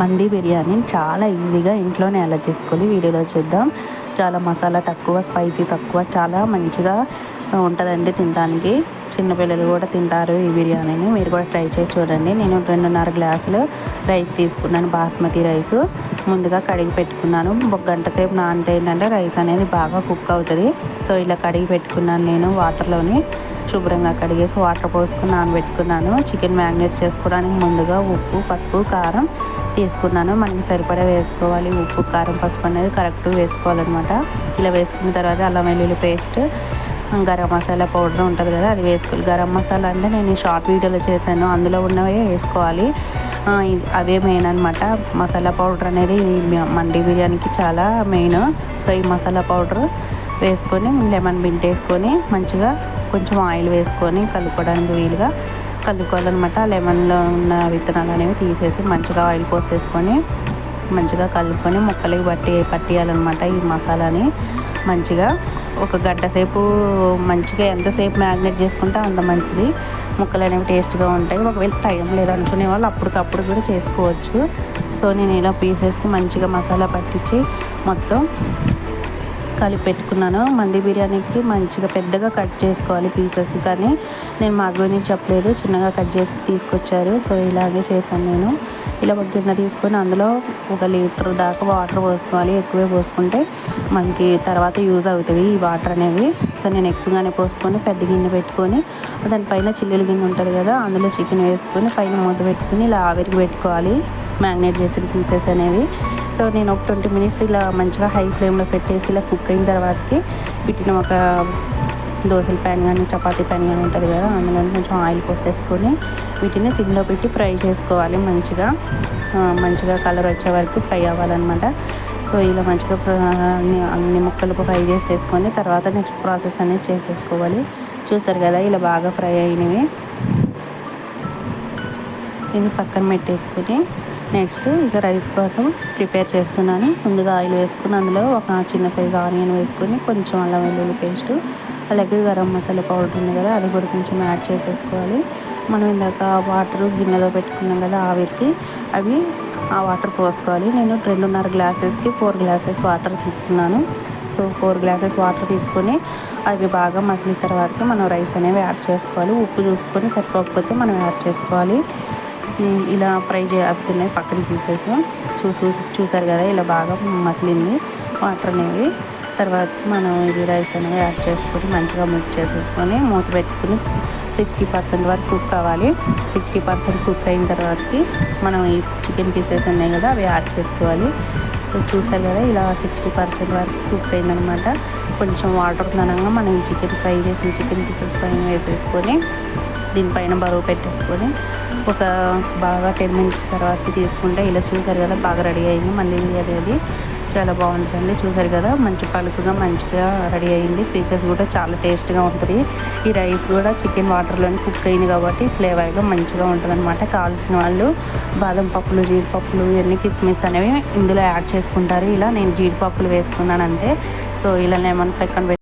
మంది బిర్యానీ చాలా ఈజీగా ఇంట్లోనే ఎలా చేసుకోవాలి వీడియోలో చూద్దాం. చాలా మసాలా తక్కువ స్పైసీ తక్కువ చాలా మంచిగా ఉంటుందండి తినడానికి. చిన్నపిల్లలు కూడా తింటారు ఈ బిర్యానీని. మీరు కూడా ట్రై చేసి చూడండి. నేను రెండున్నర గ్లాసులు రైస్ తీసుకున్నాను బాస్మతి రైస్. ముందుగా కడిగి పెట్టుకున్నాను. ఒక గంట సేపు నానితే ఏంటంటే రైస్ అనేది బాగా కుక్ అవుతుంది. సో ఇలా కడిగి పెట్టుకున్నాను నేను వాటర్లోని. శుభ్రంగా కడిగేసి వాటర్ పోసుకుని నానబెట్టుకున్నాను. చికెన్ మ్యాగ్నేట్ చేసుకోవడానికి ముందుగా ఉప్పు పసుపు కారం తీసుకున్నాను. మనకి సరిపడా వేసుకోవాలి. ఉప్పు కారం పసుపు అనేది కరెక్ట్గా వేసుకోవాలన్నమాట. ఇలా వేసుకున్న తర్వాత అల్లం వెల్లుల్లి పేస్ట్ గరం మసాలా పౌడర్ ఉంటుంది కదా అది వేసుకోవాలి. గరం మసాలా అంటే నేను షార్ట్ వీడియోలో చేశాను. అందులో ఉన్నవే వేసుకోవాలి. అవే మెయిన్ అనమాట మసాలా పౌడర్ అనేది మండి బిర్యానీకి చాలా మెయిన్ సో ఈ మసాలా పౌడర్ వేసుకొని లెమన్ బింట్ వేసుకొని మంచిగా కొంచెం ఆయిల్ వేసుకొని కలుపుకోవడానికి వీలుగా కలుపుకోవాలన్నమాట. లెమన్లో ఉన్న విత్తనాలు అనేవి తీసేసి మంచిగా ఆయిల్ పోసేసుకొని మంచిగా కలుపుకొని ముక్కలకి పట్టి పట్టేయాలన్నమాట ఈ మసాలాని. మంచిగా ఒక గంట సేపు మంచిగా ఎంతసేపు మ్యారినేట్ చేసుకుంటే అంత మంచిది. ముక్కలు అనేవి టేస్ట్గా ఉంటాయి. ఒకవేళ టైం లేదనుకునే వాళ్ళు అప్పటికప్పుడు కూడా చేసుకోవచ్చు. సో నేను ఇలా పీసెస్కి మంచిగా మసాలా పట్టించి మొత్తం కలిపి పెట్టుకున్నాను. మంది బిర్యానీకి మంచిగా పెద్దగా కట్ చేసుకోవాలి పీసెస్ కానీ నేను మా హస్బెండ్కి చెప్పలేదు. చిన్నగా కట్ చేసి తీసుకొచ్చారు. సో ఇలాగే చేశాను నేను. ఇలా ఒక గిన్నె తీసుకొని అందులో ఒక లీటర్ దాకా వాటర్ పోసుకోవాలి. ఎక్కువే పోసుకుంటే మనకి తర్వాత యూజ్ అవుతుంది ఈ వాటర్ అనేవి. సో నేను ఎక్కువగానే పోసుకొని పెద్ద గిన్నె పెట్టుకొని దానిపైన చిల్లుల గిన్నె ఉంటుంది కదా అందులో చికెన్ వేసుకొని పైన మూత పెట్టుకొని ఇలా ఆవిరికి పెట్టుకోవాలి. మ్యాగ్నేట్ చేసిన పీసెస్ అనేవి. సో నేను ఒక ట్వంటీ మినిట్స్ ఇలా మంచిగా హై ఫ్లేమ్లో పెట్టేసి ఇలా కుక్ అయిన తర్వాతకి పెట్టిన ఒక దోశల ప్యాన్ కానీ చపాతీ ప్యాన్ కానీ ఉంటుంది కదా అందులో కొంచెం ఆయిల్ పోసేసుకొని వీటిని సిమ్లో పెట్టి ఫ్రై చేసుకోవాలి మంచిగా. మంచిగా కలర్ వచ్చే వరకు ఫ్రై అవ్వాలన్నమాట. సో ఇలా మంచిగా అన్ని అన్ని ముక్కలు ఫ్రై చేసేసుకొని తర్వాత నెక్స్ట్ ప్రాసెస్ అనేది చేసేసుకోవాలి. చూసారు కదా ఇలా బాగా ఫ్రై అయినవి. ఇది పక్కన పెట్టేసుకొని నెక్స్ట్ ఇక రైస్ కోసం ప్రిపేర్ చేస్తున్నాను. ముందుగా ఆయిల్ వేసుకుని అందులో ఒక చిన్న సైజు ఆనియన్ వేసుకొని కొంచెం అల్లం వెల్లుల్లి పేస్ట్ అలాగే గరం మసాలా పౌడర్ ఉంది కదా అది కూడా కొంచెం యాడ్ చేసేసుకోవాలి. మనం ఇందాక వాటర్ గిన్నెలో పెట్టుకున్నాం కదా ఆవిరికి అవి ఆ వాటర్ పోసుకోవాలి. నేను రెండున్నర గ్లాసెస్కి ఫోర్ గ్లాసెస్ వాటర్ తీసుకున్నాను. సో ఫోర్ గ్లాసెస్ వాటర్ తీసుకొని అవి బాగా మసిలిన తర్వాత మనం రైస్ అనేవి యాడ్ చేసుకోవాలి. ఉప్పు చూసుకొని సరిపోకపోతే మనం యాడ్ చేసుకోవాలి. ఇలా ఫ్రై చే అవుతున్నాయి. పక్కన పీసెస్ చూసి చూసారు కదా ఇలా బాగా మసిలింది వాటర్ అనేవి. తర్వాత మనం ఇది రైస్ అనేవి యాడ్ చేసుకొని మంచిగా మిక్స్ చేసేసుకొని మూత పెట్టుకుని సిక్స్టీ పర్సెంట్ వరకు కుక్ కావాలి. సిక్స్టీ పర్సెంట్ కుక్ అయిన తర్వాతకి మనం ఈ చికెన్ పీసెస్ ఉన్నాయి కదా అవి యాడ్ చేసుకోవాలి. సో చూసారు కదా ఇలా సిక్స్టీ పర్సెంట్ వరకు కుక్ అయిందనమాట. కొంచెం వాటర్ ఘనంగా మనం ఈ చికెన్ ఫ్రై చేసిన చికెన్ పీసెస్ పైన వేసేసుకొని దీనిపైన బరువు పెట్టేసుకొని ఒక బాగా టెన్ మినిట్స్ తర్వాత తీసుకుంటే ఇలా చూసారు కదా బాగా రెడీ అయింది. మళ్ళీ అనేది చాలా బాగుంటుంది. చూసారు కదా మంచి పలుకుగా మంచిగా రెడీ అయింది. పీసెస్ కూడా చాలా టేస్ట్గా ఉంటుంది. ఈ రైస్ కూడా చికెన్ వాటర్లోనే కుక్ అయింది కాబట్టి ఫ్లేవర్గా మంచిగా ఉంటుంది అనమాట కావాల్సిన వాళ్ళు బాదం పప్పులు జీడిపప్పులు ఇవన్నీ కిస్మిస్ అనేవి ఇందులో యాడ్ చేసుకుంటారు. ఇలా నేను జీడిపప్పులు వేసుకున్నాను అంతే సో ఇలా లెమన్ పక్కన